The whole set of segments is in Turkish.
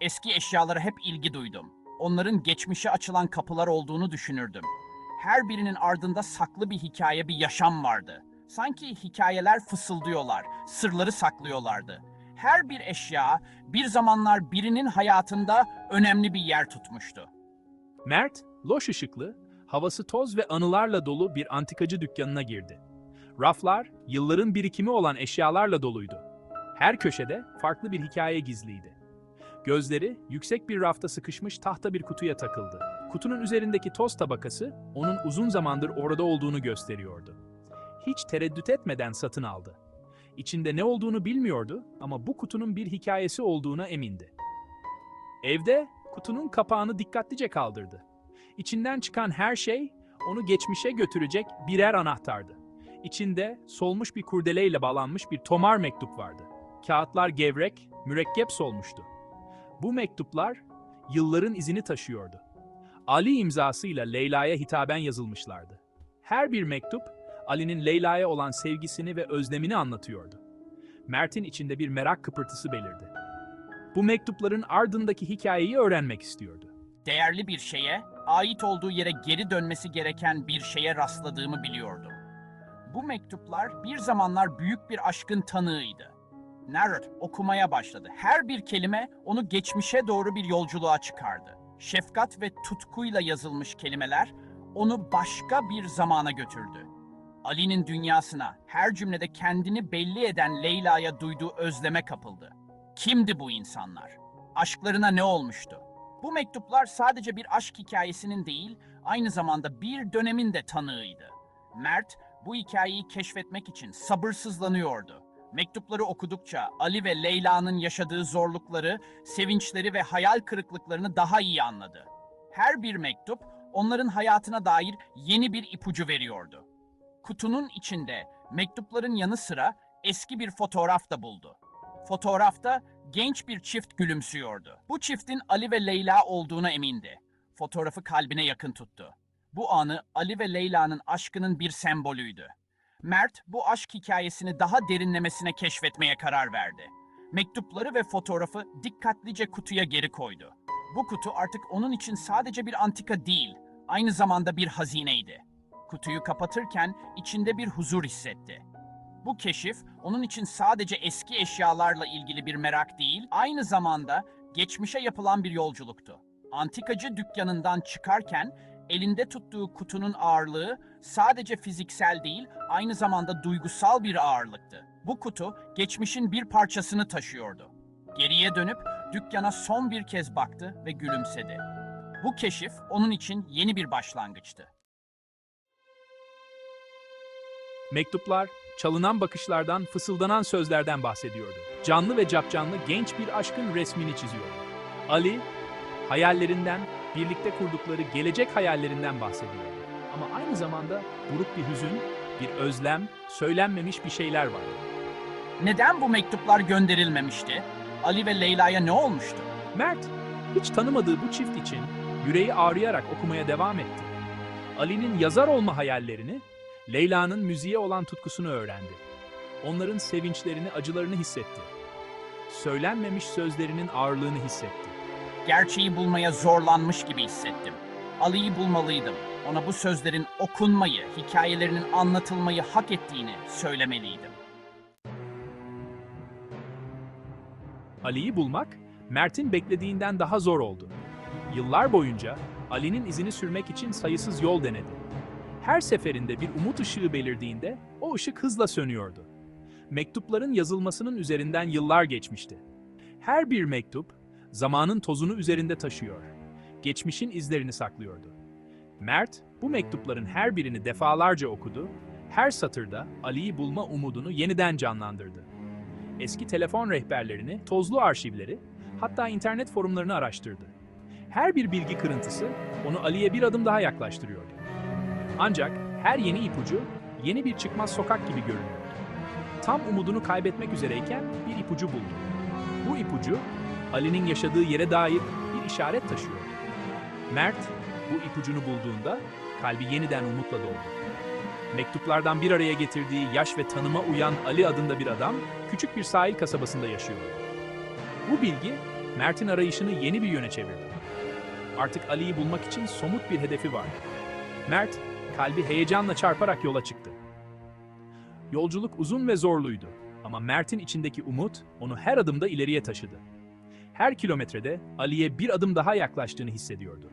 Eski eşyalara hep ilgi duydum. Onların geçmişe açılan kapılar olduğunu düşünürdüm. Her birinin ardında saklı bir hikaye, bir yaşam vardı. Sanki hikayeler fısıldıyorlar, sırları saklıyorlardı. Her bir eşya bir zamanlar birinin hayatında önemli bir yer tutmuştu. Mert, loş ışıklı, havası toz ve anılarla dolu bir antikacı dükkanına girdi. Raflar, yılların birikimi olan eşyalarla doluydu. Her köşede farklı bir hikaye gizliydi. Gözleri yüksek bir rafta sıkışmış tahta bir kutuya takıldı. Kutunun üzerindeki toz tabakası onun uzun zamandır orada olduğunu gösteriyordu. Hiç tereddüt etmeden satın aldı. İçinde ne olduğunu bilmiyordu ama bu kutunun bir hikayesi olduğuna emindi. Evde kutunun kapağını dikkatlice kaldırdı. İçinden çıkan her şey onu geçmişe götürecek birer anahtardı. İçinde solmuş bir kurdeleyle bağlanmış bir tomar mektup vardı. Kağıtlar gevrek, mürekkep solmuştu. Bu mektuplar yılların izini taşıyordu. Ali imzasıyla Leyla'ya hitaben yazılmışlardı. Her bir mektup Ali'nin Leyla'ya olan sevgisini ve özlemini anlatıyordu. Mert'in içinde bir merak kıpırtısı belirdi. Bu mektupların ardındaki hikayeyi öğrenmek istiyordu. Değerli bir şeye, ait olduğu yere geri dönmesi gereken bir şeye rastladığımı biliyordum. Bu mektuplar bir zamanlar büyük bir aşkın tanığıydı. Narrett okumaya başladı. Her bir kelime onu geçmişe doğru bir yolculuğa çıkardı. Şefkat ve tutkuyla yazılmış kelimeler onu başka bir zamana götürdü. Ali'nin dünyasına, her cümlede kendini belli eden Leyla'ya duyduğu özleme kapıldı. Kimdi bu insanlar? Aşklarına ne olmuştu? Bu mektuplar sadece bir aşk hikayesinin değil, aynı zamanda bir dönemin de tanığıydı. Mert bu hikayeyi keşfetmek için sabırsızlanıyordu. Mektupları okudukça Ali ve Leyla'nın yaşadığı zorlukları, sevinçleri ve hayal kırıklıklarını daha iyi anladı. Her bir mektup onların hayatına dair yeni bir ipucu veriyordu. Kutunun içinde mektupların yanı sıra eski bir fotoğraf da buldu. Fotoğrafta genç bir çift gülümsüyordu. Bu çiftin Ali ve Leyla olduğuna emindi. Fotoğrafı kalbine yakın tuttu. Bu anı Ali ve Leyla'nın aşkının bir sembolüydü. Mert bu aşk hikayesini daha derinlemesine keşfetmeye karar verdi. Mektupları ve fotoğrafı dikkatlice kutuya geri koydu. Bu kutu artık onun için sadece bir antika değil, aynı zamanda bir hazineydi. Kutuyu kapatırken içinde bir huzur hissetti. Bu keşif onun için sadece eski eşyalarla ilgili bir merak değil, aynı zamanda geçmişe yapılan bir yolculuktu. Antikacı dükkanından çıkarken elinde tuttuğu kutunun ağırlığı sadece fiziksel değil, aynı zamanda duygusal bir ağırlıktı. Bu kutu geçmişin bir parçasını taşıyordu. Geriye dönüp dükkana son bir kez baktı ve gülümsedi. Bu keşif onun için yeni bir başlangıçtı. Mektuplar, çalınan bakışlardan, fısıldanan sözlerden bahsediyordu. Canlı ve capcanlı genç bir aşkın resmini çiziyordu. Ali, hayallerinden, birlikte kurdukları gelecek hayallerinden bahsediyordu. Ama aynı zamanda buruk bir hüzün, bir özlem, söylenmemiş bir şeyler vardı. Neden bu mektuplar gönderilmemişti? Ali ve Leyla'ya ne olmuştu? Mert, hiç tanımadığı bu çift için yüreği ağrıyarak okumaya devam etti. Ali'nin yazar olma hayallerini, Leyla'nın müziğe olan tutkusunu öğrendi. Onların sevinçlerini, acılarını hissetti. Söylenmemiş sözlerinin ağırlığını hissetti. Gerçeği bulmaya zorlanmış gibi hissettim. Ali'yi bulmalıydım. Ona bu sözlerin okunmayı, hikayelerinin anlatılmayı hak ettiğini söylemeliydim. Ali'yi bulmak, Mert'in beklediğinden daha zor oldu. Yıllar boyunca Ali'nin izini sürmek için sayısız yol denedi. Her seferinde bir umut ışığı belirdiğinde o ışık hızla sönüyordu. Mektupların yazılmasının üzerinden yıllar geçmişti. Her bir mektup zamanın tozunu üzerinde taşıyor. Geçmişin izlerini saklıyordu. Mert bu mektupların her birini defalarca okudu. Her satırda Ali'yi bulma umudunu yeniden canlandırdı. Eski telefon rehberlerini, tozlu arşivleri, hatta internet forumlarını araştırdı. Her bir bilgi kırıntısı onu Ali'ye bir adım daha yaklaştırıyordu. Ancak her yeni ipucu yeni bir çıkmaz sokak gibi görünüyordu. Tam umudunu kaybetmek üzereyken bir ipucu buldu. Bu ipucu Ali'nin yaşadığı yere dair bir işaret taşıyordu. Mert bu ipucunu bulduğunda kalbi yeniden umutla doldu. Mektuplardan bir araya getirdiği yaş ve tanıma uyan Ali adında bir adam küçük bir sahil kasabasında yaşıyordu. Bu bilgi Mert'in arayışını yeni bir yöne çevirdi. Artık Ali'yi bulmak için somut bir hedefi vardı. Mert, kalbi heyecanla çarparak yola çıktı. Yolculuk uzun ve zorluydu ama Mert'in içindeki umut onu her adımda ileriye taşıdı. Her kilometrede Ali'ye bir adım daha yaklaştığını hissediyordu.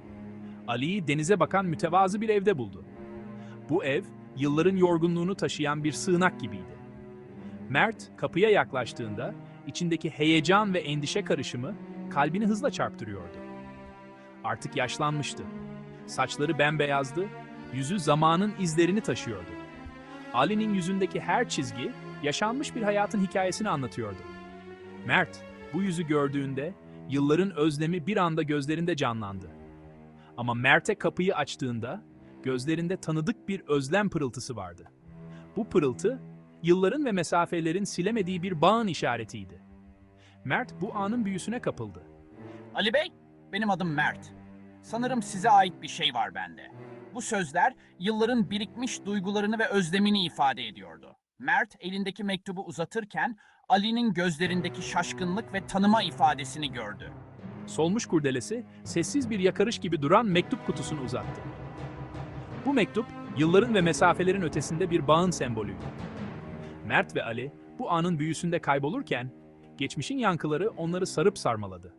Ali'yi denize bakan mütevazı bir evde buldu. Bu ev, yılların yorgunluğunu taşıyan bir sığınak gibiydi. Mert kapıya yaklaştığında içindeki heyecan ve endişe karışımı kalbini hızla çarptırıyordu. Artık yaşlanmıştı. Saçları bembeyazdı, yüzü zamanın izlerini taşıyordu. Ali'nin yüzündeki her çizgi yaşanmış bir hayatın hikayesini anlatıyordu. Mert bu yüzü gördüğünde yılların özlemi bir anda gözlerinde canlandı. Ama Mert'e kapıyı açtığında gözlerinde tanıdık bir özlem pırıltısı vardı. Bu pırıltı yılların ve mesafelerin silemediği bir bağın işaretiydi. Mert bu anın büyüsüne kapıldı. Ali Bey, benim adım Mert. Sanırım size ait bir şey var bende. Bu sözler yılların birikmiş duygularını ve özlemini ifade ediyordu. Mert elindeki mektubu uzatırken Ali'nin gözlerindeki şaşkınlık ve tanıma ifadesini gördü. Solmuş kurdelesi sessiz bir yakarış gibi duran mektup kutusunu uzattı. Bu mektup yılların ve mesafelerin ötesinde bir bağın sembolüydü. Mert ve Ali bu anın büyüsünde kaybolurken geçmişin yankıları onları sarıp sarmaladı.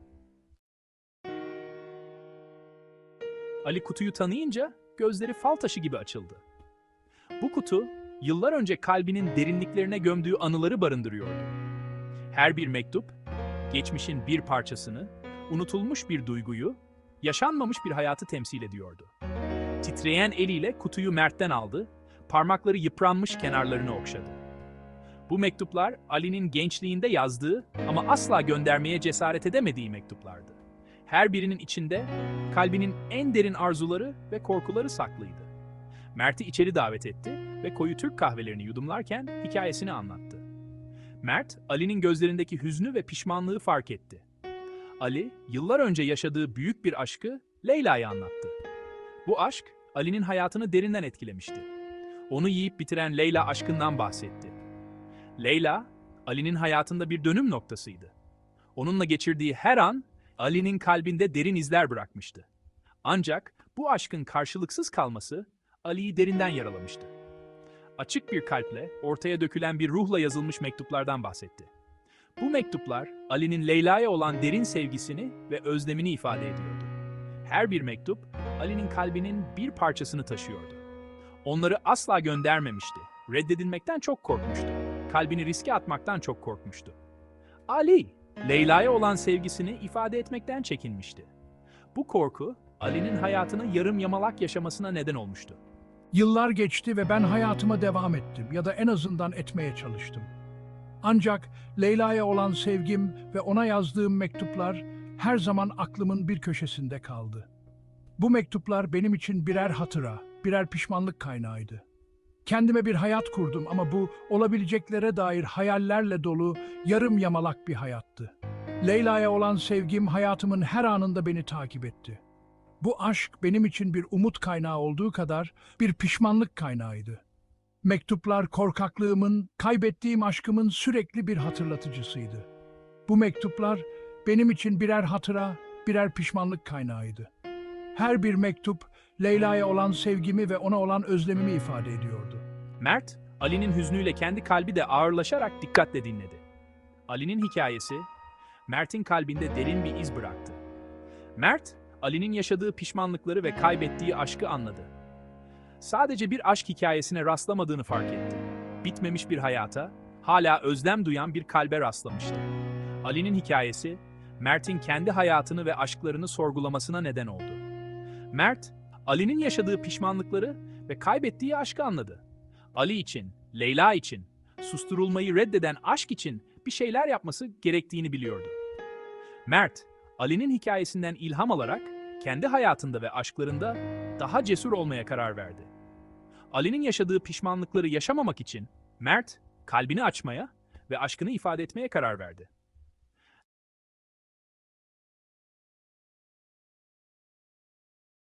Ali kutuyu tanıyınca gözleri fal taşı gibi açıldı. Bu kutu yıllar önce kalbinin derinliklerine gömdüğü anıları barındırıyordu. Her bir mektup geçmişin bir parçasını, unutulmuş bir duyguyu, yaşanmamış bir hayatı temsil ediyordu. Titreyen eliyle kutuyu Mert'ten aldı, parmakları yıpranmış kenarlarını okşadı. Bu mektuplar Ali'nin gençliğinde yazdığı ama asla göndermeye cesaret edemediği mektuplardı. Her birinin içinde kalbinin en derin arzuları ve korkuları saklıydı. Mert'i içeri davet etti ve koyu Türk kahvelerini yudumlarken hikayesini anlattı. Mert, Ali'nin gözlerindeki hüznü ve pişmanlığı fark etti. Ali, yıllar önce yaşadığı büyük bir aşkı Leyla'ya anlattı. Bu aşk, Ali'nin hayatını derinden etkilemişti. Onu yiyip bitiren Leyla aşkından bahsetti. Leyla, Ali'nin hayatında bir dönüm noktasıydı. Onunla geçirdiği her an, Ali'nin kalbinde derin izler bırakmıştı. Ancak bu aşkın karşılıksız kalması, Ali'yi derinden yaralamıştı açık bir kalple ortaya dökülen bir ruhla yazılmış mektuplardan bahsetti. Bu mektuplar Ali'nin Leyla'ya olan derin sevgisini ve özlemini ifade ediyordu. Her bir mektup Ali'nin kalbinin bir parçasını taşıyordu. Onları asla göndermemişti. Reddedilmekten çok korkmuştu. Kalbini riske atmaktan çok korkmuştu. Ali, Leyla'ya olan sevgisini ifade etmekten çekinmişti. Bu korku Ali'nin hayatını yarım yamalak yaşamasına neden olmuştu. Yıllar geçti ve ben hayatıma devam ettim ya da en azından etmeye çalıştım. Ancak Leyla'ya olan sevgim ve ona yazdığım mektuplar her zaman aklımın bir köşesinde kaldı. Bu mektuplar benim için birer hatıra, birer pişmanlık kaynağıydı. Kendime bir hayat kurdum ama bu olabileceklere dair hayallerle dolu yarım yamalak bir hayattı. Leyla'ya olan sevgim hayatımın her anında beni takip etti. Bu aşk benim için bir umut kaynağı olduğu kadar bir pişmanlık kaynağıydı. Mektuplar korkaklığımın, kaybettiğim aşkımın sürekli bir hatırlatıcısıydı. Bu mektuplar benim için birer hatıra, birer pişmanlık kaynağıydı. Her bir mektup Leyla'ya olan sevgimi ve ona olan özlemimi ifade ediyordu. Mert, Ali'nin hüznüyle kendi kalbi de ağırlaşarak dikkatle dinledi. Ali'nin hikayesi, Mert'in kalbinde derin bir iz bıraktı. Mert, Ali'nin yaşadığı pişmanlıkları ve kaybettiği aşkı anladı. Sadece bir aşk hikayesine rastlamadığını fark etti. Bitmemiş bir hayata, hala özlem duyan bir kalbe rastlamıştı. Ali'nin hikayesi, Mert'in kendi hayatını ve aşklarını sorgulamasına neden oldu. Mert, Ali'nin yaşadığı pişmanlıkları ve kaybettiği aşkı anladı. Ali için, Leyla için, susturulmayı reddeden aşk için bir şeyler yapması gerektiğini biliyordu. Mert, Ali'nin hikayesinden ilham alarak kendi hayatında ve aşklarında daha cesur olmaya karar verdi. Ali'nin yaşadığı pişmanlıkları yaşamamak için Mert kalbini açmaya ve aşkını ifade etmeye karar verdi.